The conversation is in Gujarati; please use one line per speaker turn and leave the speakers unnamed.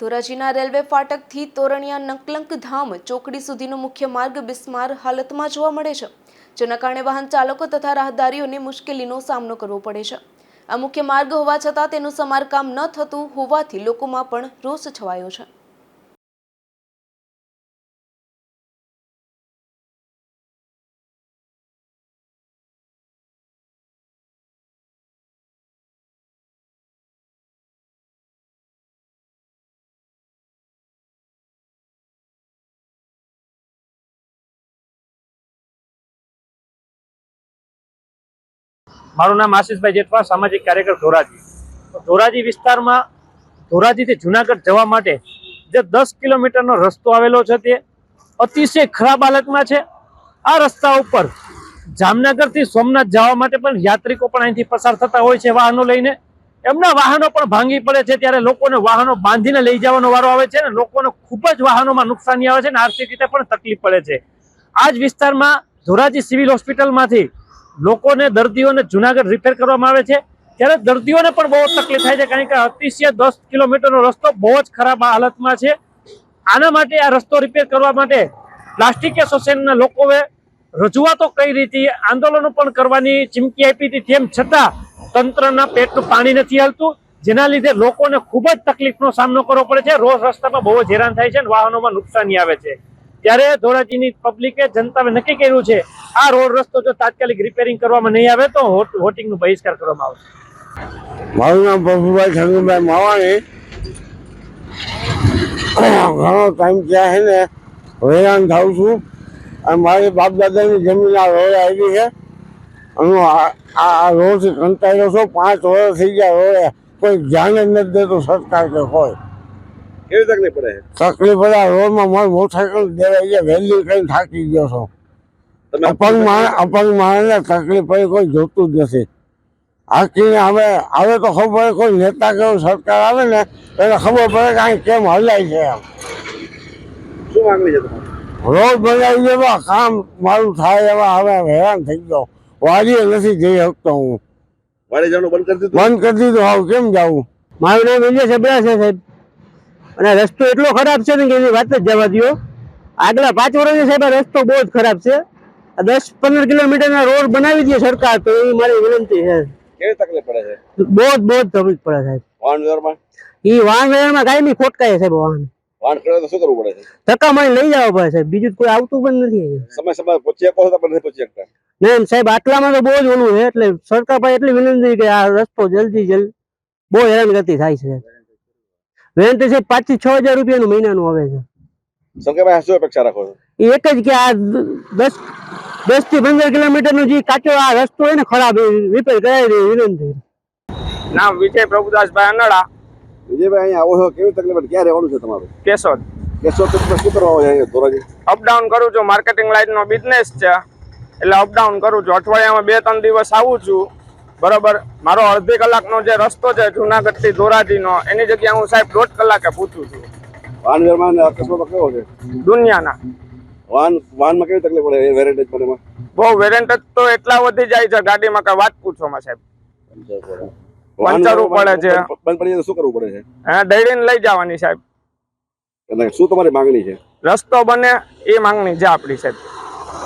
ધોરાજીના રેલવે ફાટકથી તોરણિયા નકલંક ધામ ચોકડી સુધીનો મુખ્ય માર્ગ બિસ્માર હાલતમાં જોવા મળે છે, જેના કારણે વાહન ચાલકો તથા રાહદારીઓને મુશ્કેલીનો સામનો કરવો પડે છે. આ મુખ્ય માર્ગ હોવા છતાં તેનું સમારકામ ન થતું હોવાથી લોકોમાં પણ રોષ છવાયો છે.
મારું નામ આશીષભાઈ જેઠવા, સામાજિક કાર્યકર ધોરાજી. ધોરાજી વિસ્તારમાં, ધોરાજીથી જુનાગઢ જવા માટે જે દસ કિલોમીટરનો રસ્તો આવેલો છે તે અતિશય ખરાબ હાલતમાં છે. આ રસ્તા ઉપર જામનગરથી સોમનાથ જવા માટે પણ યાત્રિકો પણ અહીંથી પસાર થતા હોય છે વાહનો લઈને. એમના વાહનો પણ ભાંગી પડે છે ત્યારે લોકોને વાહનો બાંધીને લઈ જવાનો વારો આવે છે ને લોકોને ખૂબ જ વાહનોમાં નુકસાની આવે છે ને આર્થિક રીતે પણ તકલીફ પડે છે. આ જ વિસ્તારમાં ધોરાજી સિવિલ હોસ્પિટલમાંથી લોકોને દર્દીઓને જુનાગઢ રિપેર કરવામાં આવે છે. ત્યારે દર્દીઓને પણ બહુ તકલીફ થાય છે, કારણ કે અતિશય દસ કિલોમીટરનો રસ્તો બહુ જ ખરાબ હાલતમાં છે. આના માટે આ રસ્તો રિપેર કરવા માટે પ્લાસ્ટિક એસોસિએશનના લોકોએ રજૂઆતો કઈ રીતે, આંદોલનો પણ કરવાની ચીમકી આપી હતી. તેમ છતાં તંત્રના પેટનું પાણી નથી હાલતું, જેના લીધે લોકોને ખૂબ જ તકલીફનો સામનો કરવો પડે છે. રોજ રસ્તામાં બહુ જ હેરાન થાય છે અને વાહનોમાં નુકસાની આવે છે. ત્યારે ધોરાજીની પબ્લિકે જનતાએ નક્કી કર્યું છે, આ રોડ રસ્તો જો તાત્કાલિક રિપેરિંગ કરવામાં નહીં આવે તો હોટિંગનો બહિષ્કાર કરવામાં આવશે.
મારું નામ પ્રભુભાઈ છગનભાઈ માવાણી. ઘણો ટાઈમ ત્યાં છે ને, હેરાન થાઉં છું. અને મારી બાપ દાદાની જમીન આ રોડ આવી છે. અને આ રોડથી કંટાળ્યો છું, પાંચ વર્ષ થઈ ગયા રોડે. કોઈ ધ્યાન જ નથી દેતો સરકાર કે કોઈ.
કેવી તકલીફ પડે?
તકલીફ પડે રોડમાં મારી મોટરસાયકલ દેવાઈ ગયા વહેલી કરીને થાકી ગયો છો. અપંગ માણસ અપંગ માણસને તકલીફ પડી કોઈ જોતું જ નથી. હાકીને હવે હવે તો ખબર કોઈ નેતા કે સરકાર આવે ને એને ખબર પડે કે અહીં કેમ હલાય છે એમ.
શું માંગણી છે
રોડ બનાવી દેવા કામ મારું થાય એવા હવે હેરાન થઈ ગયો. વાડીએ નથી જઈ શકતો હું.
વાડી જવાનું બંધ કરી દીધું?
બંધ કરી દીધું હવે કેમ જાવું
મારું નામ વિજય સભ્યા છે સાહેબ. અને રસ્તો એટલો ખરાબ છે ને કે એની વાત જ જવા દો આગલા પાંચ વર્ષથી સાહેબ આ રસ્તો બહુ જ ખરાબ છે. આ દસ પંદર કિલોમીટરના રોડ બનાવી દે સરકાર તો એ મારી વિનંતી છે.
કેવી તકલીફ પડે છે?
બહુ જ બહુ જ તકલીફ પડે સાહેબ.
વાહન વ્યવહારમાં?
એ વાહન વ્યવહારમાં ખોટકાય સાહેબ વાહન.
વાહન કરે તો શું કરવું પડે છે?
ધક્કા મારી લઈ જવા પડે સાહેબ. બીજું કોઈ આવતું પણ નથી
સમય સમય પહોંચી શકો છો પણ નથી પહોંચી શકતા.
ના સાહેબ આટલામાં તો બહુ જ ઓલું છે. એટલે સરકાર પાસે એટલી વિનંતી કે આ રસ્તો જલ્દી જલ્દી બહુ હેરાનગતિ થાય છે. વિનંતી છે પાંચથી છ હજાર રૂપિયાનું મહિનાનું આવે છે.
સંકેતભાઈ શું અપેક્ષા રાખો છો?
એ એક જ કે આ દસ દસથી પંદર કિલોમીટર નો જે કાચો આ રસ્તો હોય ને ખરાબ રિપેર કરાવી દે વિનંતી
નામ વિજય પ્રભુદાસભાઈ અનડા
વિજયભાઈ અહીંયા આવો છો? કેવી તકલીફ ક્યારે ક્યાં રહેવાનું છે તમારું?
કેશોદ.
કેશોદ તમે શું કરવા આવો છો અહીંયા ધોરાજી
અપડાઉન કરું છું માર્કેટિંગ લાઈનનો બિઝનેસ છે. એટલે અપડાઉન કરું છું. અઠવાડિયામાં બે ત્રણ દિવસ આવું છું. બરોબર. મારો અડધી કલાકનો જે રસ્તો છે જુનાગઢથી ધોરાજીનો એની જગ્યાએ હું સાહેબ દોઢ કલાકે પૂછું છું.
વાહન વ્યવહારમાં અકસ્માત કેવો છે?
દુનિયાના.
વાહન વાહનમાં કેવી તકલીફ પડે? એ વેરેન્ટેજ પડે
બહુ વેરેન્ટેજ તો એટલા વધી જાય છે ગાડીમાં કઈ વાત પૂછો માં સાહેબ. પંચરો પડે છે.
બંધ પડી જાય શું કરવું પડે છે?
હે દઈને લઈ જવાની સાહેબ.
એટલે શું તમારી માંગણી છે?
રસ્તો બને એ માંગણી છે આપણી સાહેબ.